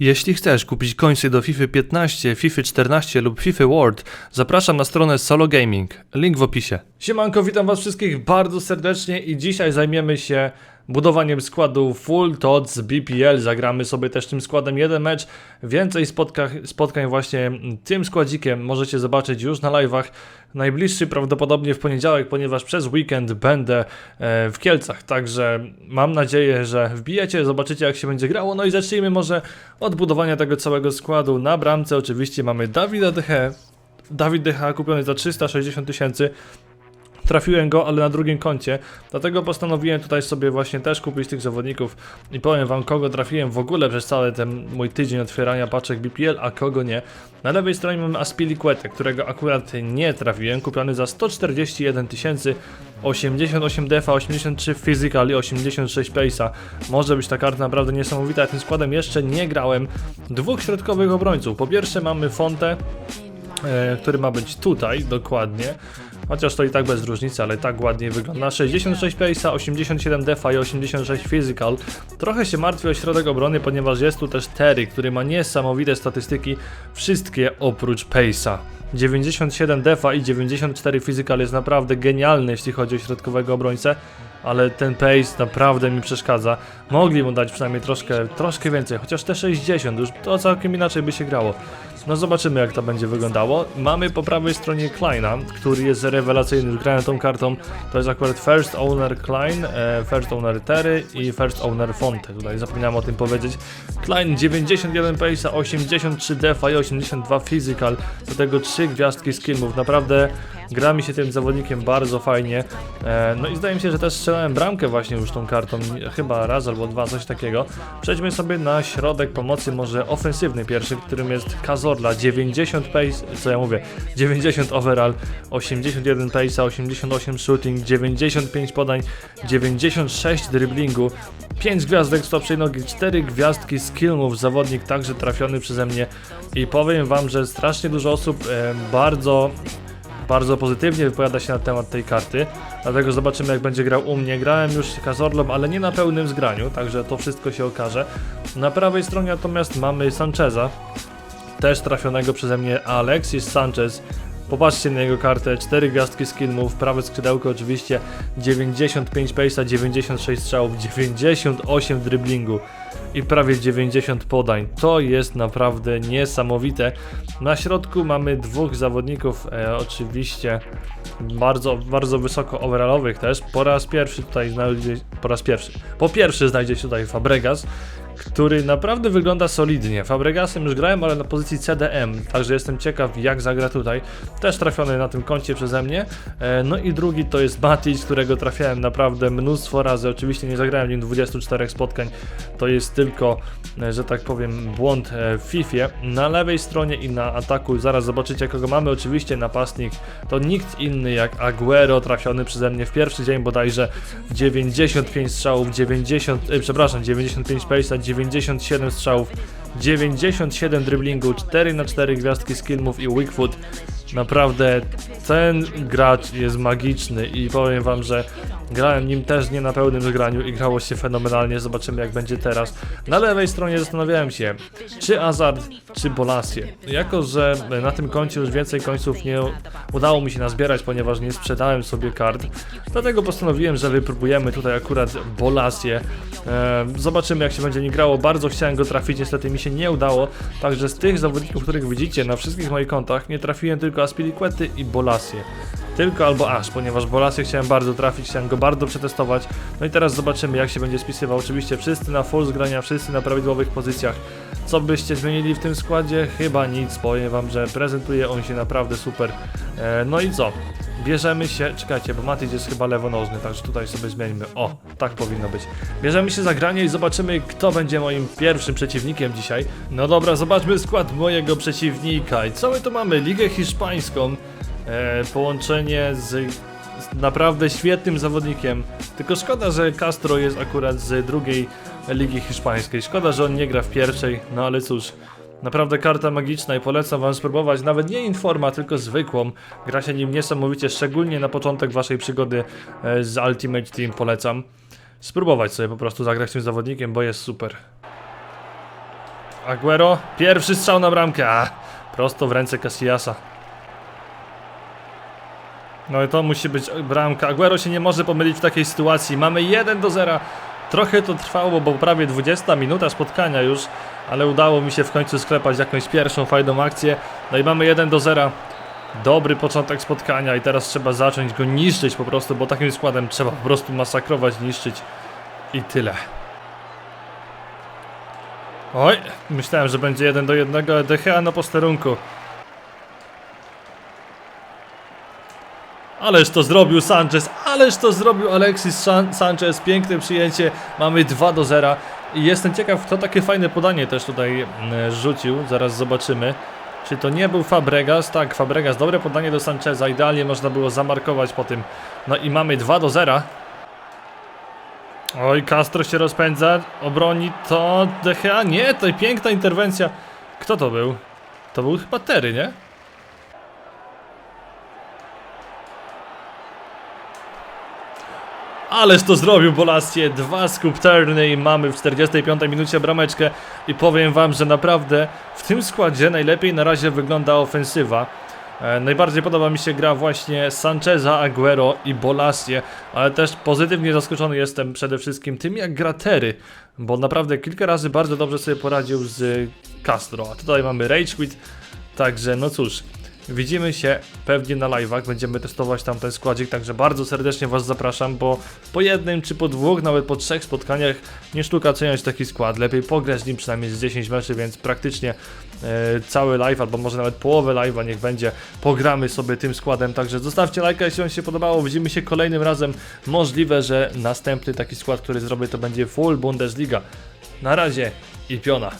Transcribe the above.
Jeśli chcesz kupić końce do FIFA 15, FIFA 14 lub FIFA World, zapraszam na stronę Solo Gaming. Link w opisie. Siemanko, witam was wszystkich bardzo serdecznie i dzisiaj zajmiemy się budowaniem składu Full TOTS BPL. Zagramy sobie też tym składem jeden mecz. Więcej spotka spotkań właśnie tym składzikiem możecie zobaczyć już na live'ach. Najbliższy prawdopodobnie w poniedziałek, ponieważ przez weekend będę e, w Kielcach, także mam nadzieję, że wbijecie, zobaczycie jak się będzie grało. No i zacznijmy może od budowania tego całego składu. Na bramce oczywiście mamy Dawida Deche. Dawid Decha kupiony za 360 tysięcy. Trafiłem go, ale na drugim koncie, dlatego postanowiłem tutaj sobie właśnie też kupić tych zawodników i powiem wam kogo trafiłem w ogóle przez cały ten mój tydzień otwierania paczek BPL, a kogo nie. Na lewej stronie mamy Aspilicuetę, którego akurat nie trafiłem, kupiony za 141 tysięcy 88 defa, 83 physical i 86 pace'a. Może być ta karta naprawdę niesamowita, tym składem jeszcze nie grałem. Dwóch środkowych obrońców. Po pierwsze mamy Fontę, e, który ma być tutaj dokładnie. Chociaż to i tak bez różnicy, ale tak ładnie wygląda. 66 pace'a, 87 defa i 86 physical. Trochę się martwię o środek obrony, ponieważ jest tu też Terry, który ma niesamowite statystyki, wszystkie oprócz pace'a. 97 defa i 94 physical jest naprawdę genialny, jeśli chodzi o środkowego obrońcę ale ten pace naprawdę mi przeszkadza. Mogli mu dać przynajmniej troszkę, troszkę więcej, chociaż te 60, już to całkiem inaczej by się grało. No zobaczymy jak to będzie wyglądało. Mamy po prawej stronie Kleina, który jest rewelacyjny, grałem tą kartą. To jest akurat First Owner Klein, e, First Owner Terry i First Owner Fonte. Tutaj zapomniałem o tym powiedzieć. Klein 91 pace'a, 83 defa i 82 physical. Do tego 3 gwiazdki skillmów. Naprawdę gra mi się tym zawodnikiem bardzo fajnie. E, no i zdaje mi się, że też strzelałem bramkę właśnie już tą kartą, chyba raz albo dwa, coś takiego. Przejdźmy sobie na środek pomocy może ofensywny pierwszy, którym jest Kazorla, 90 pace, co ja mówię, 90 overall, 81 pace, 88 shooting, 95 podań, 96 driblingu, 5 gwiazdek stopczej nogi, 4 gwiazdki skill move, zawodnik także trafiony przeze mnie i powiem wam, że strasznie dużo osób e, bardzo bardzo pozytywnie wypowiada się na temat tej karty, dlatego zobaczymy jak będzie grał u mnie. Grałem już Kazorlom, ale nie na pełnym zgraniu, także to wszystko się okaże. Na prawej stronie natomiast mamy Sancheza, też trafionego przeze mnie Alexis Sanchez. Popatrzcie na jego kartę, 4 gwiazdki skill move, prawe skrzydełko oczywiście, 95 pace'a, 96 strzałów, 98 driblingu i prawie 90 podań. To jest naprawdę niesamowite. Na środku mamy dwóch zawodników, e, oczywiście bardzo, bardzo wysoko overallowych też. Po raz pierwszy tutaj znajdzie, po raz pierwszy, po pierwszy znajdzie się tutaj Fabregas, który naprawdę wygląda solidnie. Fabregasem już grałem, ale na pozycji CDM, także jestem ciekaw jak zagra tutaj. Też trafiony na tym koncie przeze mnie. E, no i drugi to jest Matic, którego trafiałem naprawdę mnóstwo razy. Oczywiście nie zagrałem nim 24 spotkań, to jest tylko, e, że tak powiem, błąd e, w FIFA. Na lewej stronie i na ataku zaraz zobaczycie kogo mamy. Oczywiście napastnik to nikt inny jak Aguero, trafiony przeze mnie w pierwszy dzień bodajże 95 strzałów, 90, e, przepraszam, 95 pace'a, 97 strzałów, 97 driblingu, 4 na 4 gwiazdki skillmów i weakfoot. Naprawdę ten gracz jest magiczny i powiem wam, że grałem nim też nie na pełnym zgraniu i grało się fenomenalnie, zobaczymy jak będzie teraz. Na lewej stronie zastanawiałem się, czy Azard, czy Bolasie. Jako, że na tym koncie już więcej końców nie udało mi się nazbierać, ponieważ nie sprzedałem sobie kart, dlatego postanowiłem, że wypróbujemy tutaj akurat Bolasie. zobaczymy jak się będzie nie grało, bardzo chciałem go trafić, niestety mi się nie udało, także z tych zawodników, których widzicie na wszystkich moich kontach, nie trafiłem tylko Aspilicuety i Bolasie. Tylko albo aż, ponieważ Bolasie chciałem bardzo trafić, chciałem go bardzo przetestować. No i teraz zobaczymy jak się będzie spisywał. Oczywiście wszyscy na full zgrania, wszyscy na prawidłowych pozycjach. Co byście zmienili w tym składzie? Chyba nic, powiem wam, że prezentuje on się naprawdę super. E, no i co? Bierzemy się, czekajcie, bo Matic jest chyba lewonożny, także tutaj sobie zmienimy. O, tak powinno być. Bierzemy się za granie i zobaczymy, kto będzie moim pierwszym przeciwnikiem dzisiaj. No dobra, zobaczmy skład mojego przeciwnika. I co my tu mamy? Ligę Hiszpańską, połączenie z, z naprawdę świetnym zawodnikiem. Tylko szkoda, że Castro jest akurat z drugiej Ligi Hiszpańskiej. Szkoda, że on nie gra w pierwszej, no ale cóż. Naprawdę karta magiczna i polecam wam spróbować nawet nie Informa, tylko zwykłą. Gra się nim niesamowicie, szczególnie na początek waszej przygody e, z Ultimate Team polecam. Spróbować sobie po prostu zagrać tym zawodnikiem, bo jest super. Aguero, pierwszy strzał na bramkę. A, prosto w ręce Casillasa. No i to musi być bramka. Aguero się nie może pomylić w takiej sytuacji. Mamy 1 do 0. Trochę to trwało, bo prawie 20 minuta spotkania już, ale udało mi się w końcu sklepać jakąś pierwszą fajną akcję. No i mamy 1 do 0. Dobry początek spotkania i teraz trzeba zacząć go niszczyć po prostu, bo takim składem trzeba po prostu masakrować, niszczyć i tyle. Oj, myślałem, że będzie 1 do 1, DHA na posterunku. Ależ to zrobił Sanchez, ależ to zrobił Alexis San Sanchez, piękne przyjęcie, mamy 2 do 0 i jestem ciekaw kto takie fajne podanie też tutaj mm, rzucił, zaraz zobaczymy. Czy to nie był Fabregas? Tak, Fabregas, dobre podanie do Sancheza, idealnie można było zamarkować po tym. No i mamy 2 do 0. Oj, Castro się rozpędza, obroni to DHA, nie, to piękna interwencja. Kto to był? To był chyba Terry, nie? Ależ to zrobił Bolassie, dwa skupterny i mamy w 45 minucie brameczkę i powiem wam, że naprawdę w tym składzie najlepiej na razie wygląda ofensywa. E, najbardziej podoba mi się gra właśnie Sancheza, Aguero i Bolassie, ale też pozytywnie zaskoczony jestem przede wszystkim tym jak gra Terry, bo naprawdę kilka razy bardzo dobrze sobie poradził z Castro, a tutaj mamy Rage Quit, także no cóż, Widzimy się pewnie na live'ach, będziemy testować tam ten składzik, także bardzo serdecznie Was zapraszam, bo po jednym czy po dwóch, nawet po trzech spotkaniach nie sztuka oceniać taki skład, lepiej pograć nim przynajmniej z 10 meczy, więc praktycznie e, cały live, albo może nawet połowę live'a niech będzie, pogramy sobie tym składem, także zostawcie lajka, jeśli Wam się podobało, widzimy się kolejnym razem, możliwe, że następny taki skład, który zrobię to będzie full Bundesliga. Na razie i piona.